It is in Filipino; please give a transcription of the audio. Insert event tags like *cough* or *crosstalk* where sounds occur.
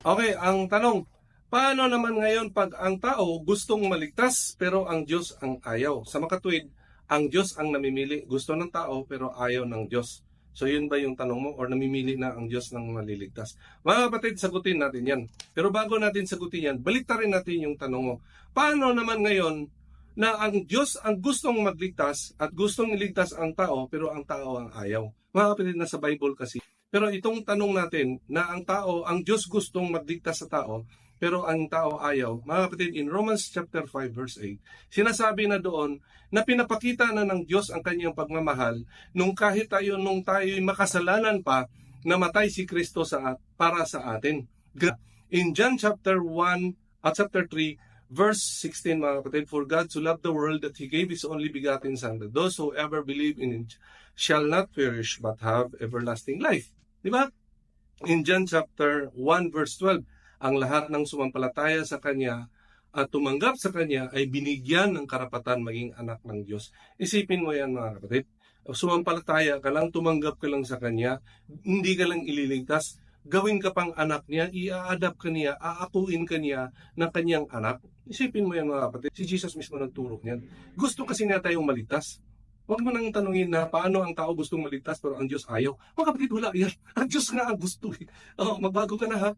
Okay, ang tanong, paano naman ngayon pag ang tao gustong maligtas pero ang Diyos ang ayaw? Sa makatwid, ang Diyos ang namimili. Gusto ng tao pero ayaw ng Diyos. So yun ba yung tanong mo or namimili na ang Diyos ng maliligtas? Mga kapatid, sagutin natin yan. Pero bago natin sagutin yan, baliktarin natin yung tanong mo. Paano naman ngayon na ang Diyos ang gustong magligtas at gustong iligtas ang tao pero ang tao ang ayaw? Mga kapatid, nasa Bible kasi pero itong tanong natin na ang tao, ang Diyos gustong magligtas sa tao, pero ang tao ayaw. Mga kapatid, in Romans chapter 5 verse 8, sinasabi na doon na pinapakita na ng Diyos ang kanyang pagmamahal nung kahit tayo nung tayo'y makasalanan pa, namatay si Kristo sa para sa atin. In John chapter 1 at chapter 3 verse 16 mga kapatid, For God so loved the world that He gave His only begotten Son, that those who ever believe in Him shall not perish but have everlasting life. Di ba? In John chapter 1 verse 12, ang lahat ng sumampalataya sa Kanya at tumanggap sa Kanya ay binigyan ng karapatan maging anak ng Diyos. Isipin mo yan mga kapatid. Sumampalataya ka lang, tumanggap ka lang sa Kanya, hindi ka lang ililigtas, gawin ka pang anak niya, i-adapt ka niya, aakuin ka niya ng kanyang anak. Isipin mo yan mga kapatid. Si Jesus mismo nagturo niyan. Gusto kasi niya tayong maligtas. Huwag mo nang tanungin na paano ang tao gustong maligtas pero ang Diyos ayaw. Mga kapatid, wala yan. *laughs* Ang Diyos nga ang gusto. eh. Oh, magbago ka na ha.